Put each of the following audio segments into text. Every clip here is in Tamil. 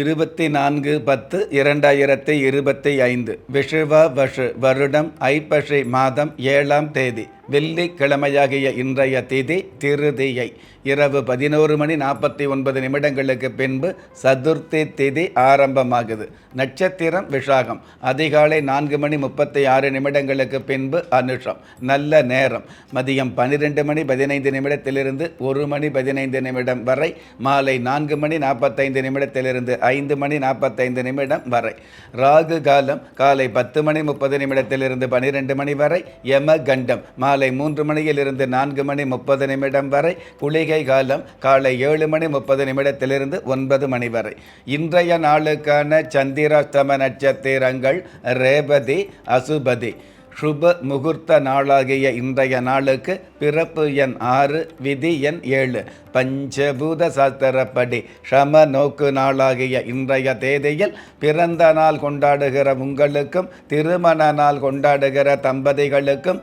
இருபத்தி நான்கு பத்து இரண்டாயிரத்தி இருபத்தி ஐந்து விஷுவ வஷு வருடம் ஐப்பசி மாதம் ஏழாம் தேதி. வெள்ளிக்கிழமையாகிய இன்றைய திதி திருதியை. இரவு பதினோரு மணி நாற்பத்தி ஒன்பது நிமிடங்களுக்கு பின்பு சதுர்த்தி திதி ஆரம்பமாகுது. நட்சத்திரம் விஷாகம் அதிகாலை நான்கு மணி முப்பத்தி ஆறு நிமிடங்களுக்கு பின்பு அனுஷம். நல்ல நேரம். மதியம் பன்னிரெண்டு மணி பதினைந்து நிமிடத்திலிருந்து ஒரு மணி பதினைந்து நிமிடம் வரை. மாலை நான்கு மணி நாற்பத்தைந்து நிமிடத்திலிருந்து ஐந்து மணி நாற்பத்தைந்து நிமிடம் வரை. ராகு காலம் காலை பத்து மணி முப்பது நிமிடத்திலிருந்து பன்னிரெண்டு மணி வரை. யம கண்டம் மாலை மூன்று மணியிலிருந்து நான்கு மணி முப்பது நிமிடம் வரை குளிகை காலம் காலை ஏழு மணி முப்பது நிமிடத்திலிருந்து ஒன்பது மணி வரை. இன்றைய நாளுக்கான சந்திராஷ்டம நட்சத்திரங்கள் ரேபதி அசுபதி. சுப முகூர்த்த நாளாகிய இன்றைய நாளுக்கு பிறப்பு எண் ஆறு விதி எண் ஏழு. பஞ்சபூத சாஸ்திரப்படி ஷம நோக்கு நாளாகிய இன்றைய தேதியில் பிறந்த நாள் கொண்டாடுகிற உங்களுக்கும் திருமண நாள் கொண்டாடுகிற தம்பதிகளுக்கும்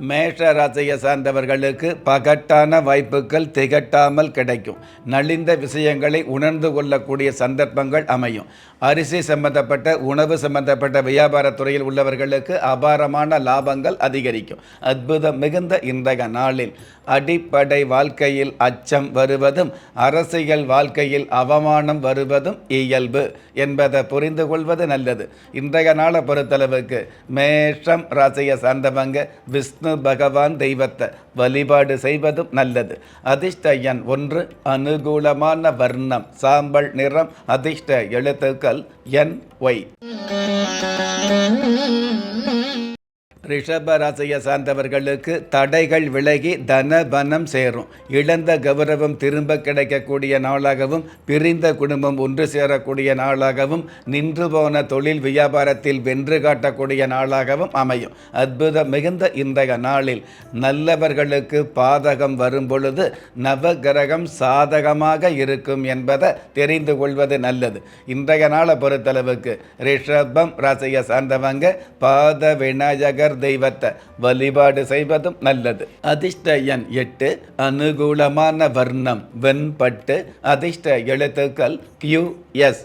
மேஷ ராசியை சார்ந்தவர்களுக்கு பகட்டான வாய்ப்புகள் திகட்டாமல் கிடைக்கும். நலிந்த விஷயங்களை உணர்ந்து கொள்ளக்கூடிய சந்தர்ப்பங்கள் அமையும். அரிசி சம்பந்தப்பட்ட உணவு சம்பந்தப்பட்ட வியாபாரத் துறையில் உள்ளவர்களுக்கு அபாரமான லாபங்கள் அதிகரிக்கும். அற்புதம் மிகுந்த இன்றைய நாளில். அடிப்படை வாழ்க்கையில் அச்சம் வருவதும் அரசியல் வாழ்க்கையில் அவமானம் வருவதும் இயல்பு என்பதை புரிந்து கொள்வது நல்லது. இன்றைய நாளை பொறுத்தளவுக்கு மேஷம் ராசியை சார்ந்தவங்க விஷ்ணு பகவான் தெய்வத்தை வழிபாடு செய்வதும் நல்லது. அதிர்ஷ்ட எண் ஒன்று அனுகூலமான வர்ணம் சாம்பல் நிறம் அதிர்ஷ்ட எழுத்துக்கள் என் ஒய். ரிஷப ராசியை சார்ந்தவர்களுக்கு தடைகள் விலகி தன பனம் சேரும். இழந்த கௌரவம் திரும்ப கிடைக்கக்கூடிய நாளாகவும் பிரிந்த குடும்பம் ஒன்று சேரக்கூடிய நாளாகவும் நின்று போன தொழில் வியாபாரத்தில் வென்று காட்டக்கூடிய நாளாகவும் அமையும். அற்புதம் மிகுந்த இன்றைய நாளில் நல்லவர்களுக்கு பாதகம் வரும் பொழுது நவகிரகம் சாதகமாக இருக்கும் என்பதை தெரிந்து கொள்வது நல்லது. இன்றைய நாளை பொறுத்தளவுக்கு ரிஷபம் ராசியை சார்ந்தவங்க பாத விநாயகர் தெய்வத்தை வழிபாடு செய்வதும் நல்லது அதிர்ஷ்ட எண் எட்டு அனுகூலமான வர்ணம் வெண்பட்டு அதிர்ஷ்ட எழுத்துக்கள் கியூ எஸ்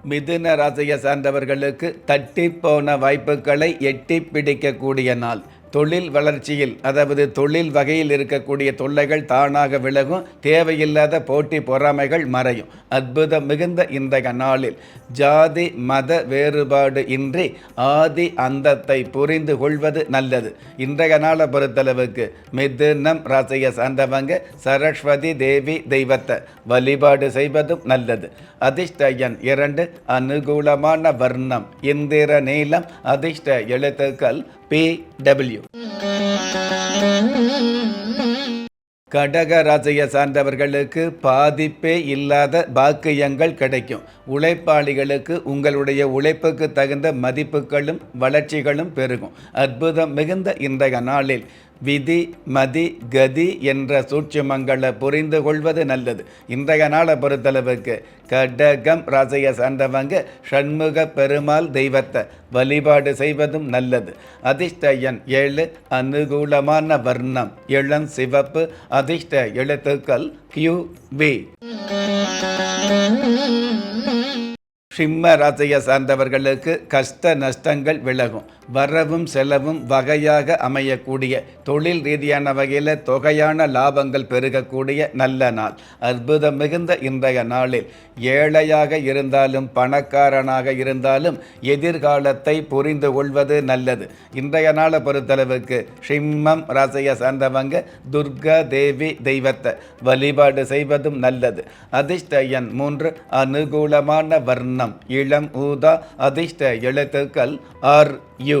மிதுன ராசியை சார்ந்தவர்களுக்கு தட்டி போன வாய்ப்புகளை எட்டி பிடிக்கக்கூடிய நாள் தொழில் வளர்ச்சியில் அதாவது தொழில் வகையில் இருக்கக்கூடிய தொல்லைகள் தானாக விலகும் தேவையில்லாத போட்டி பொறாமைகள் மறையும். அற்புதம் மிகுந்த இந்த நாளில் ஜாதி மத வேறுபாடு இன்றி ஆதி அந்தத்தை புரிந்து கொள்வது நல்லது. இன்றைய நாளை பொறுத்தளவுக்கு மிதுனம் ராசியை சார்ந்தவங்க சரஸ்வதி தேவி தெய்வத்தை வழிபாடு செய்வதும் நல்லது. அதிர்ஷ்ட எண் இரண்டு அனுகூலமான வர்ணம் இந்திர நீளம் அதிர்ஷ்ட எழுத்துக்கள் பிடபிள்யூ கடக ராசியை சார்ந்தவர்களுக்கு பாதிப்பே இல்லாத பாக்கியங்கள் கிடைக்கும். உழைப்பாளிகளுக்கு உங்களுடைய உழைப்புக்கு தகுந்த மதிப்புகளும் வளர்ச்சிகளும் பெருகும். அற்புதம் மிகுந்த இன்றைய நாளில் விதி மதி கதி என்ற சூட்சுமங்களை புரிந்து கொள்வது நல்லது. இன்றைய நாளை பொறுத்தளவுக்கு கடகம் ராசியை சார்ந்தவங்க ஷண்முக பெருமாள் தெய்வத்தை வழிபாடு செய்வதும் நல்லது. அதிர்ஷ்டயன் ஏழு அனுகூலமான வர்ணம் இளம் சிவப்பு அதிர்ஷ்ட எழுத்துக்கள் கியூ வி சிம்ம ராசியை சார்ந்தவர்களுக்கு கஷ்ட நஷ்டங்கள் விலகும். வரவும் செலவும் வகையாக அமையக்கூடிய தொழில் ரீதியான வகையில் தொகையான லாபங்கள் பெருகக்கூடிய நல்ல நாள். அற்புதம் மிகுந்த இன்றைய நாளில். ஏழையாக இருந்தாலும் பணக்காரனாக இருந்தாலும் எதிர்காலத்தை புரிந்து கொள்வது நல்லது. இன்றைய நாளை பொறுத்தளவுக்கு சிம்மம் ராசியை சார்ந்தவங்க துர்கா தேவி தெய்வத்தை வழிபாடு செய்வதும் நல்லது. அதிர்ஷ்ட எண் மூன்று அனுகூலமான வர்ணம். இளம் ஊதா அதிர்ஷ்ட எழுத்துக்கள் ஆர் யு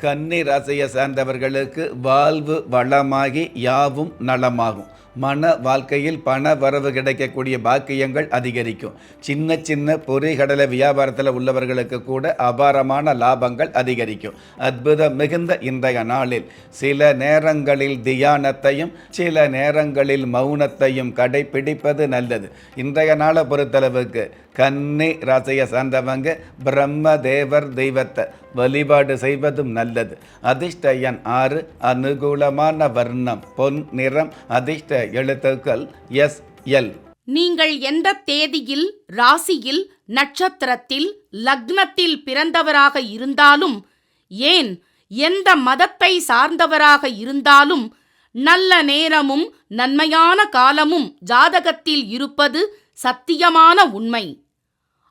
கன்னி ராசியை சார்ந்தவர்களுக்கு வாழ்வு வளமாகி யாவும் நலமாகும். மன வாழ்க்கையில் பண வரவு கிடைக்கக்கூடிய பாக்கியங்கள் அதிகரிக்கும். சின்ன சின்ன பொறிகடலை வியாபாரத்தில் உள்ளவர்களுக்கு கூட அபாரமான லாபங்கள் அதிகரிக்கும். அற்புதம் மிகுந்த இன்றைய நாளில். சில நேரங்களில் தியானத்தையும் சில நேரங்களில் மௌனத்தையும் கடைபிடிப்பது நல்லது. இன்றைய நாளை பொறுத்தளவுக்கு கன்னி ராசியை சார்ந்தவங்க பிரம்ம தேவர் தெய்வத்தை வழிபாடு செய்வதும் நல்லது. அதிர்ஷ்ட எண் ஆறு அனுகூலமான வர்ணம் பொன் நிறம் அதிர்ஷ்ட எழுத்துக்கள் எஸ் எல். நீங்கள் எந்த தேதியில் ராசியில் நட்சத்திரத்தில் லக்னத்தில் பிறந்தவராக இருந்தாலும் ஏன் எந்த மதத்தை சார்ந்தவராக இருந்தாலும் நல்ல நேரமும் நன்மையான காலமும் ஜாதகத்தில் இருப்பது சத்தியமான உண்மை.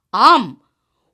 ஆம்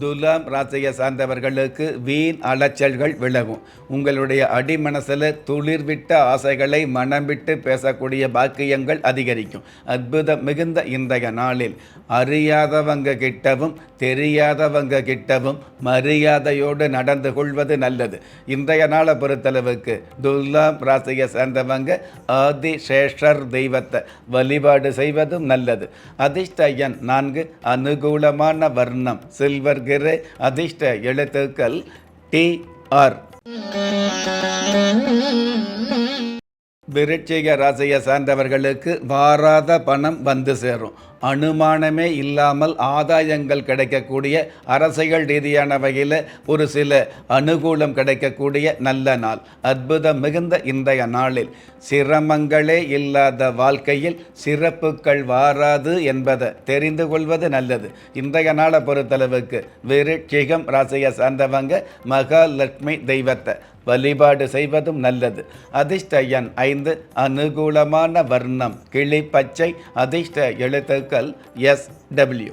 துலாம் ராசியை சார்ந்தவர்களுக்கு வீண் அலைச்சல்கள் விலகும். உங்களுடைய அடிமனசில் துளிர்விட்ட ஆசைகளை மனம் விட்டு பேசக்கூடிய பாக்கியங்கள் அதிகரிக்கும். அற்புதம் மிகுந்த இன்றைய நாளில். அறியாதவங்க கிட்டவும் தெரியாதவங்க கிட்டவும் மரியாதையோடு நடந்து கொள்வது நல்லது. இன்றைய நாளை பொறுத்தளவுக்கு துலாம் ராசியை சேர்ந்தவங்க ஆதிசேஷர் தெய்வத்தை வழிபாடு செய்வதும் நல்லது. அதிர்ஷ்ட எண் நான்கு அனுகூலமான வர்ணம் சில்வர் கிரே அதிர்ஷ்ட எழுத்துக்கள் டி ஆர். விருட்சிக ராசியை சார்ந்தவர்களுக்கு வாராத பணம் வந்து சேரும். அனுமானமே இல்லாமல் ஆதாயங்கள் கிடைக்கக்கூடிய அரசியல் ரீதியான வகையில் ஒரு சில அனுகூலம் கிடைக்கக்கூடிய நல்ல நாள். அற்புதம் மிகுந்த இன்றைய நாளில். சிரமங்களே இல்லாத வாழ்க்கையில் சிறப்புகள் வாராது என்பதை தெரிந்து கொள்வது நல்லது. இன்றைய நாளை பொறுத்தளவுக்கு விருட்சிகம் ராசியை சார்ந்தவங்க மகாலட்சுமி தெய்வத்தை வழிபாடு செய்வதும் நல்லது. அதிர்ஷ்ட எண் ஐந்து அனுகூலமான வர்ணம். கிளி பச்சை அதிர்ஷ்ட எழுத்துக்கள் எஸ் டபிள்யூ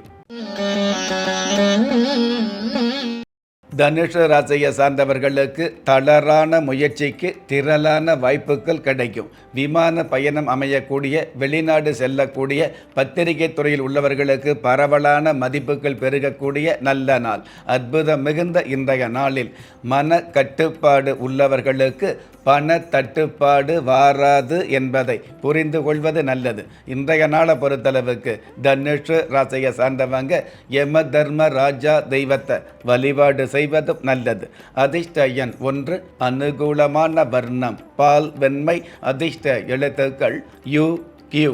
தனுஷ ராசியை சார்ந்தவர்களுக்கு தளரான முயற்சிக்கு திரளான வாய்ப்புகள் கிடைக்கும். விமான பயணம் அமையக்கூடிய வெளிநாடு செல்லக்கூடிய பத்திரிகை துறையில் உள்ளவர்களுக்கு பரவலான மதிப்புகள் பெருகக்கூடிய நல்ல நாள். அற்புதம் மிகுந்த இன்றைய நாளில் மன கட்டுப்பாடு உள்ளவர்களுக்கு பண தட்டுப்பாடு வாராது என்பதை புரிந்து கொள்வது நல்லது. இன்றைய நாளை பொறுத்தளவுக்கு தனுஷ் ராசியை சார்ந்தவங்க யம தர்ம ராஜா தெய்வத்தை வழிபாடு செய்வதும் நல்லது. அதிர்ஷ்டயன் ஒன்று அனுகூலமான வர்ணம் பால் வெண்மை அதிர்ஷ்ட எழுத்துக்கள் யூ கியூ.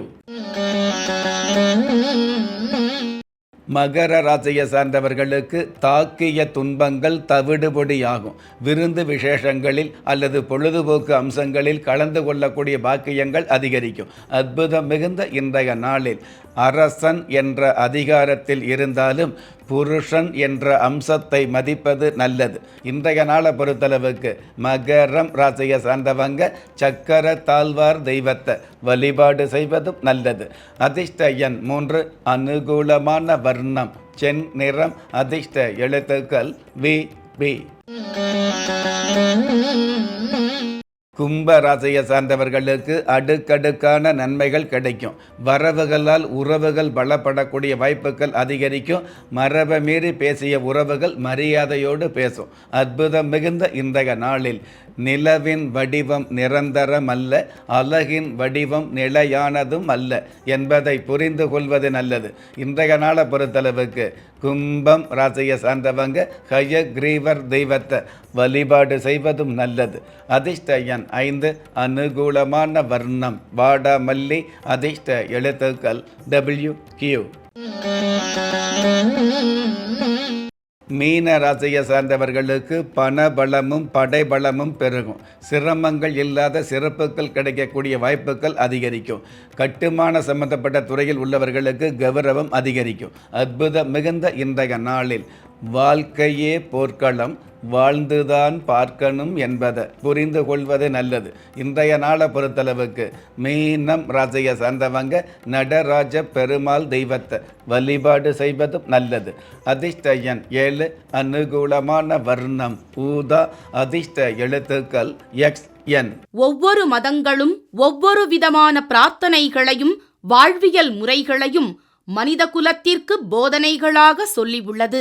மகர ராசியை சார்ந்தவர்களுக்கு தாக்கிய துன்பங்கள் தவிடுபொடியாகும். விருந்து விசேஷங்களில் அல்லது பொழுதுபோக்கு அம்சங்களில் கலந்து கொள்ளக்கூடிய பாக்கியங்கள் அதிகரிக்கும். அற்புதம் மிகுந்த இன்றைய நாளில் அரசன் என்ற அதிகாரத்தில் இருந்தாலும் புருஷன் என்ற அம்சத்தை மதிப்பது நல்லது. இன்றைய நாளை பொறுத்தளவுக்கு மகரம் ராசியை சார்ந்தவங்க சக்கர தாழ்வார் தெய்வத்தை வழிபாடு செய்வதும் நல்லது. அதிர்ஷ்ட எண் மூன்று அனுகூலமான வர்ணம். சென் நிறம் அதிர்ஷ்ட எழுத்துக்கள் வி பி. கும்ப ராசியை சார்ந்தவர்களுக்கு அடுக்கடுக்கான நன்மைகள் கிடைக்கும். வரவுகளால் உறவுகள் பலப்படக்கூடிய வாய்ப்புகள் அதிகரிக்கும். மரபை மீறி பேசிய உறவுகள் மரியாதையோடு பேசும். அற்புதம் மிகுந்த இன்றைய நாளில். நிலவின் வடிவம் நிரந்தரம் அல்ல அழகின் வடிவம் நிலையானதும் அல்ல என்பதை புரிந்து கொள்வது நல்லது. இன்றைய நாளை பொறுத்தளவுக்கு கும்பம் ராசியை சார்ந்தவங்க ஹயக்ரீவர் தெய்வத்தை வழிபாடு செய்வதும் நல்லது. அதிர்ஷ்ட எண் ஐந்து அனுகூலமான வர்ணம். வாடாமல்லி அதிர்ஷ்ட எழுத்துக்கள் டபிள்யூ கியூ மீன ராசியை சார்ந்தவர்களுக்கு பண பலமும் படைபலமும் பெருகும். சிரமங்கள் இல்லாத சிறப்புகள் கிடைக்கக்கூடிய வாய்ப்புகள் அதிகரிக்கும். கட்டுமான சம்பந்தப்பட்ட துறையில் உள்ளவர்களுக்கு கௌரவம் அதிகரிக்கும். அற்புதம் மிகுந்த இன்றைய நாளில். வாழ்க்கையே போர்க்களம் வாழ்ந்துதான் பார்க்கணும் என்பதை புரிந்து கொள்வது நல்லது. இன்றைய நாளை பொறுத்தளவுக்கு மீனம் ராசியை சார்ந்தவங்க நடராஜ பெருமாள் தெய்வத்தை வழிபாடு செய்வதும் நல்லது. அதிர்ஷ்டயன் ஏழு அனுகூலமான வர்ணம் ஊதா அதிர்ஷ்ட எழுத்துக்கள் எக்ஸ் என். ஒவ்வொரு மதங்களும் ஒவ்வொரு விதமான பிரார்த்தனைகளையும் வாழ்வியல் முறைகளையும் மனித குலத்திற்கு போதனைகளாக சொல்லியுள்ளது